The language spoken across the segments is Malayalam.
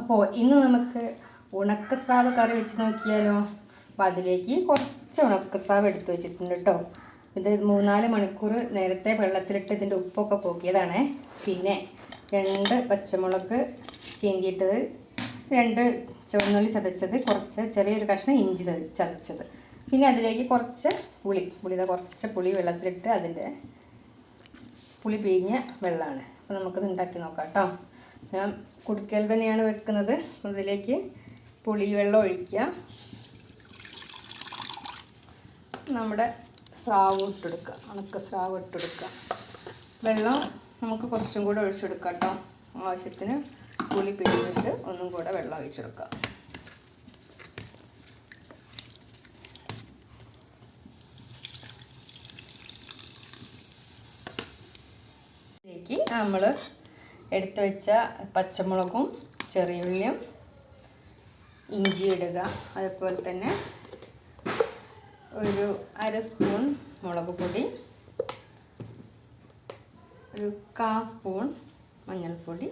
അപ്പോൾ ഇന്ന് നമുക്ക് ഉണക്കസ്രാവ് കറി വെച്ച് നോക്കിയാലോ? അപ്പോൾ അതിലേക്ക് കുറച്ച് ഉണക്കസ്രാവ് എടുത്ത് വെച്ചിട്ടുണ്ട് കേട്ടോ. ഇത് മൂന്നാൽ മണിക്കൂർ നേരത്തെ വെള്ളത്തിലിട്ട് ഇതിന്റെ ഉപ്പൊക്കെ പോക്കിയതാണേ. പിന്നെ രണ്ട് പച്ചമുളക് ചീന്തിയിട്ടത് രണ്ട് ചുവന്നുള്ളി ചതച്ചത് കുറച്ച് ചെറിയൊരു കഷ്ണം ഇഞ്ചി ചതച്ചത്. പിന്നെ അതിലേക്ക് കുറച്ച് പുളി പുളിത കുറച്ച് പുളി വെള്ളത്തിലിട്ട് അതിന്റെ പുളി പിഴിഞ്ഞ വെള്ളമാണ്. അപ്പോൾ നമുക്കത് ഉണ്ടാക്കി നോക്കാം കേട്ടോ. ഞാൻ കുടിക്കൽ തന്നെയാണ് വെക്കുന്നത്. അതിലേക്ക് പുളി വെള്ളം ഒഴിക്കുക നമ്മുടെ സ്രാവ് ഇട്ടെടുക്കുക ഉണക്ക സ്രാവ് ഇട്ടെടുക്കുക വെള്ളം നമുക്ക് കുറച്ചും കൂടെ ഒഴിച്ചെടുക്കാം കേട്ടോ. ആവശ്യത്തിന് പുളി പിഴിഞ്ഞിട്ട് ഒന്നും കൂടെ വെള്ളം ഒഴിച്ചെടുക്കാം. ഇതിലേക്ക് നമ്മൾ എടുത്തു വെച്ച പച്ചമുളകും ചെറിയുള്ളിയും ഇഞ്ചി ഇടുക. അതുപോലെ തന്നെ ഒരു അര സ്പൂൺ മുളക് പൊടി ഒരു കാ സ്പൂൺ മഞ്ഞൾപ്പൊടി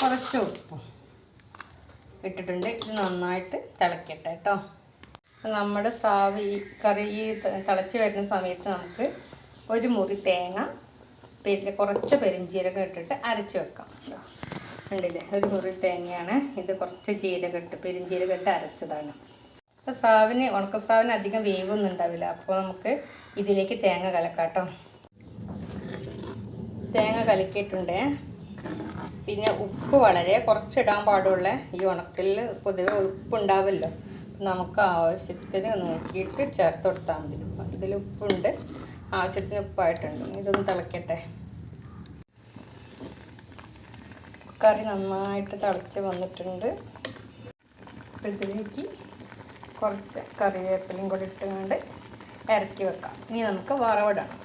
കുറച്ച് ഉപ്പും ഇട്ടിട്ടുണ്ട്. ഇത് നന്നായിട്ട് തിളക്കട്ടെ കേട്ടോ നമ്മുടെ സ്രാവ് ഈ കറി ഈ തിളച്ച് വരുന്ന സമയത്ത് നമുക്ക് ഒരു മുറി തേങ്ങ പിന്നെ കുറച്ച് പെരുംജീരകം ഇട്ടിട്ട് അരച്ച് വെക്കാം. ഉണ്ടല്ലേ ഒരു മുറി തേങ്ങയാണ്. ഇത് കുറച്ച് ജീരകം ഇട്ട് പെരുംജീരകം ഇട്ട് അരച്ചതാണ്. അപ്പോൾ സ്രാവിന് ഉണക്ക സ്രാവിന് അധികം വേവൊന്നും ഉണ്ടാവില്ല. അപ്പോൾ നമുക്ക് ഇതിലേക്ക് തേങ്ങ കലക്കാട്ടോ. തേങ്ങ കലക്കിയിട്ടുണ്ട്. പിന്നെ ഉപ്പ് വളരെ കുറച്ചിടാൻ പാടുള്ള ഈ ഉണക്കിൽ പൊതുവെ ഉപ്പ് ഉണ്ടാവുമല്ലോ നമുക്ക് ആവശ്യത്തിന് നോക്കിയിട്ട് ചേർത്ത് കൊടുത്താൽ മതി. ഇതിൽ ഉപ്പുണ്ട്. ആവശ്യത്തിന് ഉപ്പായിട്ടുണ്ട് ഇതൊന്ന് തിളക്കട്ടെ. കറി നന്നായിട്ട് തിളച്ച് വന്നിട്ടുണ്ട്. അപ്പം ഇതിലേക്ക് കുറച്ച് കറിവേപ്പിലയും കൂടി ഇട്ടുകൊണ്ട് ഇറക്കി വെക്കാം. ഇനി നമുക്ക് വറവിടണം.